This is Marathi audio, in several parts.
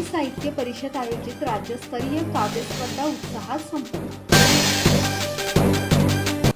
मराठी साहित्य परिषद आयोजित राज्यस्तरीय काव्यस्पर्धा उत्साहात संपली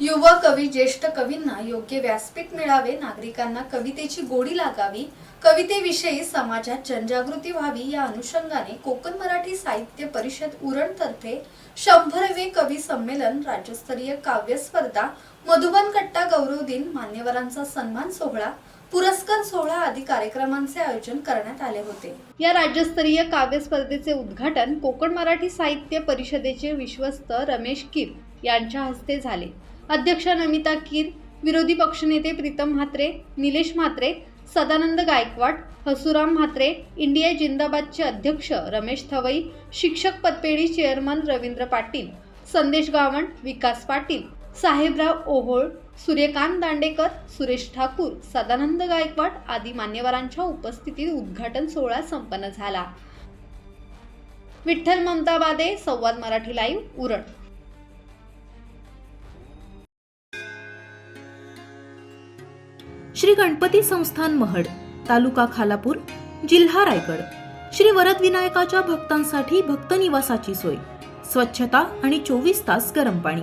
युवा कवी ज्येष्ठ कवींना योग्य व्यासपीठ मिळावे नागरिकांना कवितेची गोडी लागावी कवितेविषयी समाजात जनजागृती व्हावी या अनुषंगाने कोकण मराठी साहित्य परिषद उरणतर्फे शंभरवे कवी संमेलन राज्यस्तरीय काव्य स्पर्धा मधुबन कट्टा गौरव दिन मान्यवरांचा सन्मान सोहळा पुरस्कार सोहळा आदी कार्यक्रमांचे आयोजन करण्यात आले होते. या राज्यस्तरीय काव्य स्पर्धेचे उद्घाटन कोकण मराठी साहित्य परिषदेचे विश्वस्त रमेश कीर यांच्या हस्ते झाले. अध्यक्ष नमिता कीर विरोधी पक्षनेते प्रीतम म्हात्रे निलेश म्हात्रे सदानंद गायकवाड हसुराम म्हात्रे इंडिया जिंदाबादचे अध्यक्ष रमेश थवई शिक्षक पतपेढी चेअरमन रवींद्र पाटील संदेश गावंड विकास पाटील साहेबराव ओहोळ सूर्यकांत दांडेकर सुरेश ठाकूर सदानंद गायकवाड आदी मान्यवरांच्या उपस्थितीत उद्घाटन सोहळा संपन्न झाला. विठ्ठल ममताबादे संवाद मराठी लाईव्ह उरण. श्री गणपती संस्थान महड तालुका खालापूर जिल्हा रायगड. श्री वरद विनायकाच्या भक्तांसाठी भक्त निवासाची सोय. स्वच्छता आणि चोवीस तास गरम पाणी.